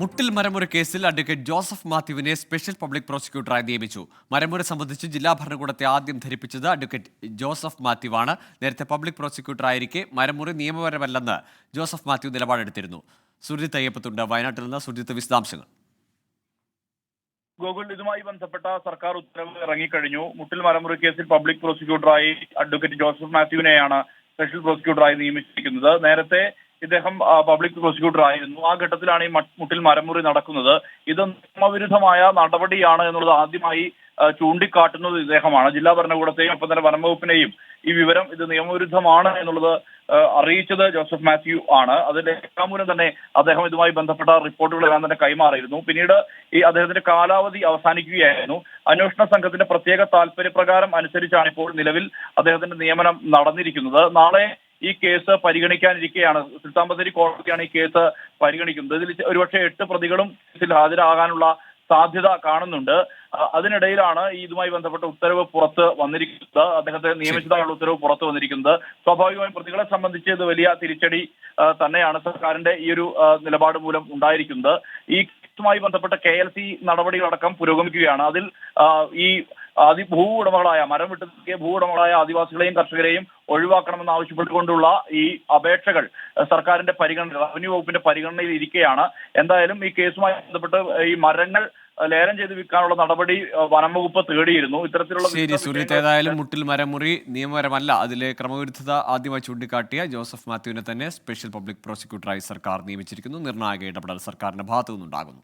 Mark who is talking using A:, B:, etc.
A: മുട്ടിൽ മരമുറി കേസിൽ അഡ്വക്കേറ്റ് ജോസഫ് മാത്യുവിനെ സ്പെഷ്യൽ പബ്ലിക് പ്രോസിക്യൂട്ടറായി നിയമിച്ചു. മരമുറി സംബന്ധിച്ച് ജില്ലാ ഭരണകൂടത്തെ ആദ്യം ധരിപ്പിച്ചത് അഡ്വക്കേറ്റ് ജോസഫ് മാത്യുവാണ്. നേരത്തെ പബ്ലിക് പ്രോസിക്യൂട്ടറായിരിക്കെ മരമുറി നിയമപരമല്ലെന്ന് ജോസഫ് മാത്യു നിലപാടെടുത്തിരുന്നു. സുജിത്ത് അയ്യപ്പത്തുണ്ട് വയനാട്ടിൽ നിന്ന് സുജിത്ത് വിശദാംശങ്ങൾ.
B: ഗോകുൽ ഇതുമായി ബന്ധപ്പെട്ട സർക്കാർ ഉത്തരവ് ഇറങ്ങിക്കഴിഞ്ഞു. മുട്ടിൽ മരമുറി കേസിൽ പബ്ലിക് പ്രോസിക്യൂട്ടറായി അഡ്വക്കേറ്റ് ജോസഫ് മാത്യുവിനെയാണ് സ്പെഷ്യൽ പ്രോസിക്യൂട്ടറായി നിയമിച്ചിരിക്കുന്നത്. നേരത്തെ ഇദ്ദേഹം പബ്ലിക് പ്രോസിക്യൂട്ടർ ആയിരുന്നു. ആ ഘട്ടത്തിലാണ് ഈ മുട്ടിൽ മരമുറി നടക്കുന്നത്. ഇത് നിയമവിരുദ്ധമായ നടപടിയാണ് എന്നുള്ളത് ആദ്യമായി ചൂണ്ടിക്കാട്ടുന്നത് ഇദ്ദേഹമാണ്. ജില്ലാ ഭരണകൂടത്തെയും ഒപ്പം തന്നെ വനംവകുപ്പിനെയും ഈ വിവരം ഇത് നിയമവിരുദ്ധമാണ് എന്നുള്ളത് അറിയിച്ചത് ജോസഫ് മാത്യു ആണ്. അതിന്റെ രേഖാമൂലം തന്നെ അദ്ദേഹം ഇതുമായി ബന്ധപ്പെട്ട റിപ്പോർട്ടുകളെല്ലാം തന്നെ കൈമാറിയിരുന്നു. പിന്നീട് ഈ അദ്ദേഹത്തിന്റെ കാലാവധി അവസാനിക്കുകയായിരുന്നു. അന്വേഷണ സംഘത്തിന്റെ പ്രത്യേക താല്പര്യപ്രകാരം അനുസരിച്ചാണ് ഇപ്പോൾ നിലവിൽ അദ്ദേഹത്തിന്റെ നിയമനം നടന്നിരിക്കുന്നത്. നാളെ ഈ കേസ് പരിഗണിക്കാനിരിക്കെയാണ്. സുൽത്താൻ ബത്തേരി കോടതിയാണ് ഈ കേസ് പരിഗണിക്കുന്നത്. ഇതിൽ ഒരുപക്ഷെ എട്ട് പ്രതികളും കേസിൽ ഹാജരാകാനുള്ള സാധ്യത കാണുന്നുണ്ട്. അതിനിടയിലാണ് ഇതുമായി ബന്ധപ്പെട്ട ഉത്തരവ് പുറത്ത് വന്നിരിക്കുന്നത്. അദ്ദേഹത്തെ നിയമിച്ചതായുള്ള ഉത്തരവ് പുറത്തു വന്നിരിക്കുന്നത്. സ്വാഭാവികമായും പ്രതികളെ സംബന്ധിച്ച് ഇത് വലിയ തിരിച്ചടി തന്നെയാണ് സർക്കാരിന്റെ ഈ ഒരു നിലപാട് മൂലം ഉണ്ടായിരിക്കുന്നത്. ഈ കേസുമായി ബന്ധപ്പെട്ട കെ എൽ സി നടപടികളടക്കം പുരോഗമിക്കുകയാണ്. അതിൽ ഈ ആദി ഭൂ ഉടമകളായ മരം വിട്ടു നിൽക്കിയ ഭൂ ഉടമകളായ ആദിവാസികളെയും കർഷകരെയും ഒഴിവാക്കണമെന്ന് ആവശ്യപ്പെട്ടുകൊണ്ടുള്ള ഈ അപേക്ഷകൾ സർക്കാരിന്റെ പരിഗണന റവന്യൂ വകുപ്പിന്റെ പരിഗണനയിൽ ഇരിക്കുകയാണ് എന്തായാലും ഈ കേസുമായി ബന്ധപ്പെട്ട് ഈ മരങ്ങൾ ലേലം ചെയ്ത് വിൽക്കാനുള്ള നടപടി വനം വകുപ്പ് തേടിയിരുന്നു. ഇത്തരത്തിലുള്ള
A: ശരി
B: സുരേത്
A: ഏതായാലും മുട്ടിൽ മരമുറി നിയമപരമല്ല അതിലെ ക്രമവിരുദ്ധത ആദ്യമായി ചൂണ്ടിക്കാട്ടിയ ജോസഫ് മാത്യുവിനെ തന്നെ സ്പെഷ്യൽ പബ്ലിക് പ്രോസിക്യൂട്ടറായി സർക്കാർ നിയമിച്ചിരിക്കുന്നു. നിർണായക ഇടപെടൽ സർക്കാരിന്റെ ഭാഗത്തു നിന്നുണ്ടാകുന്നു